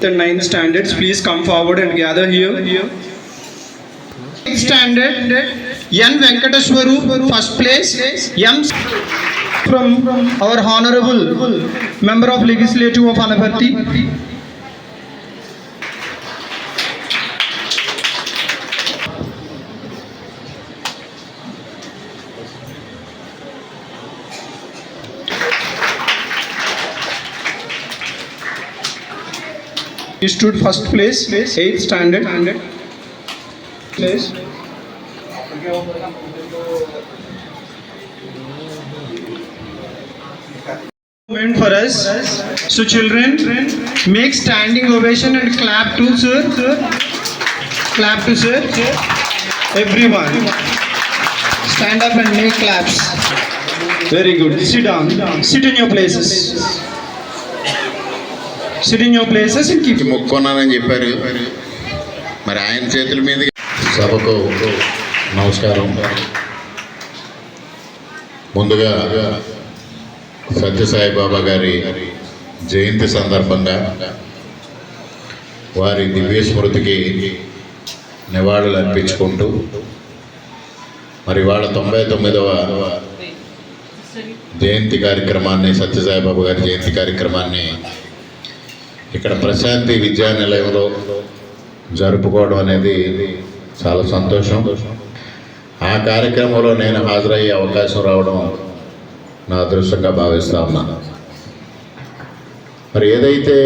The ninth standards, please come forward and gather here. Standard, N Venkateswaru, first place. M from our honorable member of legislative of Anaparti. He stood first place, eighth standard. Place. Moment for us. So children, make standing ovation and clap to sir. Clap to sir. Everyone. Stand up and make claps. Very good. Sit down. Sit in your places. In your places and keep. మొక్కున్నానని చెప్పారు మరి ఆయన చేతుల మీద సభకు నమస్కారం ముందుగా సత్యసాయి బాబా గారి జయంతి సందర్భంగా వారి దివ్య స్మృతికి నివాళులు అర్పించుకుంటూ మరి వాళ్ళ తొంభై తొమ్మిదవ జయంతి కార్యక్రమాన్ని సత్యసాయి బాబా గారి జయంతి కార్యక్రమాన్ని ఇక్కడ ప్రశాంతి విద్యా నిలయంలో జరుపుకోవడం అనేది చాలా సంతోషం. ఆ కార్యక్రమంలో నేను హాజరయ్యే అవకాశం రావడం నా అదృష్టంగా భావిస్తా ఉన్నాను మరి ఏదైతే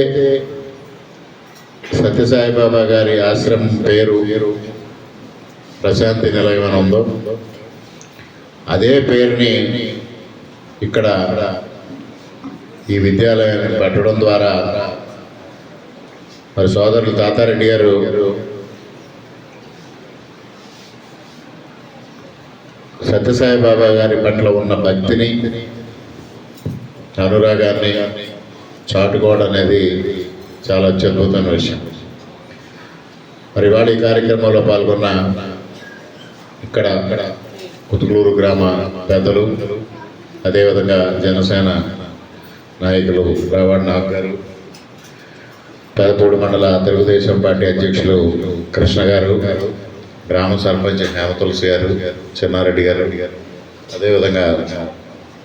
సత్యసాయిబాబా గారి ఆశ్రమం పేరు ప్రశాంతి నిలయం అని ఉందో అదే పేరుని ఇక్కడ ఈ విద్యాలయాన్ని పెట్టడం ద్వారా మరి సోదరులు తాతారెడ్డి గారు. సత్యసాయి బాబా గారి పట్ల ఉన్న భక్తిని అనురాగాన్ని చాటుకోవడం అనేది చాలా అత్యద్భుతమైన విషయం. మరి వాడి కార్యక్రమంలో పాల్గొన్న ఇక్కడ అక్కడ కుతుకులూరు గ్రామ పెద్దలు అదేవిధంగా జనసేన నాయకులు రావణ్ నాగ్ గారు పెదపూడి మండల తెలుగుదేశం పార్టీ అధ్యక్షులు కృష్ణ గారు గ్రామ సర్పంచ్ హేమ తులసి గారు చిన్నారెడ్డి గారు. అదేవిధంగా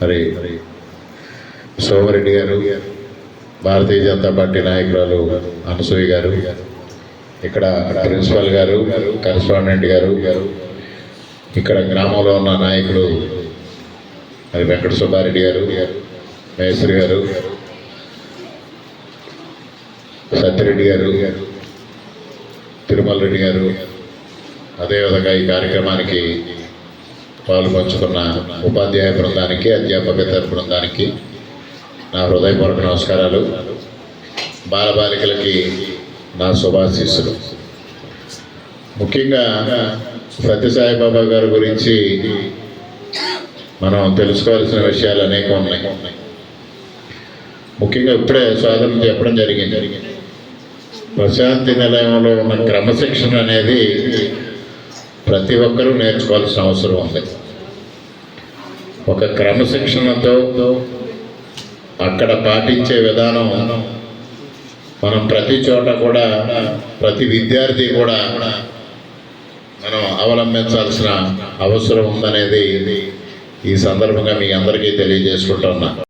మరి సోమరెడ్డి గారు భారతీయ జనతా పార్టీ నాయకురాలు అనసూయ గారు ఇక్కడ ప్రిన్సిపల్ గారు కరెస్పాండెంట్ గారు ఇక్కడ గ్రామంలో ఉన్న నాయకులు మరి వెంకట సుబ్బారెడ్డి గారు మేస్త్రి గారు సత్యరెడ్డి గారు తిరుమల రెడ్డి గారు అదేవిధంగా ఈ కార్యక్రమానికి పాలు పంచుకున్న ఉపాధ్యాయ బృందానికి అధ్యాపకేతర బృందానికి నా హృదయపూర్వక నమస్కారాలు. బాలబాలికలకి నా శుభాశీస్సులు. ముఖ్యంగా సత్య సాయిబాబా గారి గురించి మనం తెలుసుకోవాల్సిన విషయాలు అనేక ఉన్నాయి. ముఖ్యంగా ఇప్పుడే స్వాతంత్రం చెప్పడం జరిగింది జరిగింది. ప్రశాంతి నిలయంలో ఉన్న క్రమశిక్షణ అనేది ప్రతి ఒక్కరూ నేర్చుకోవాల్సిన అవసరం ఉంది. ఒక క్రమశిక్షణతో అక్కడ పాటించే విధానం మనం ప్రతి చోట కూడా ప్రతి విద్యార్థి కూడా మనం అవలంబించాల్సిన అవసరం ఉందనేది ఈ సందర్భంగా మీ అందరికీ తెలియజేసుకుంటున్నా.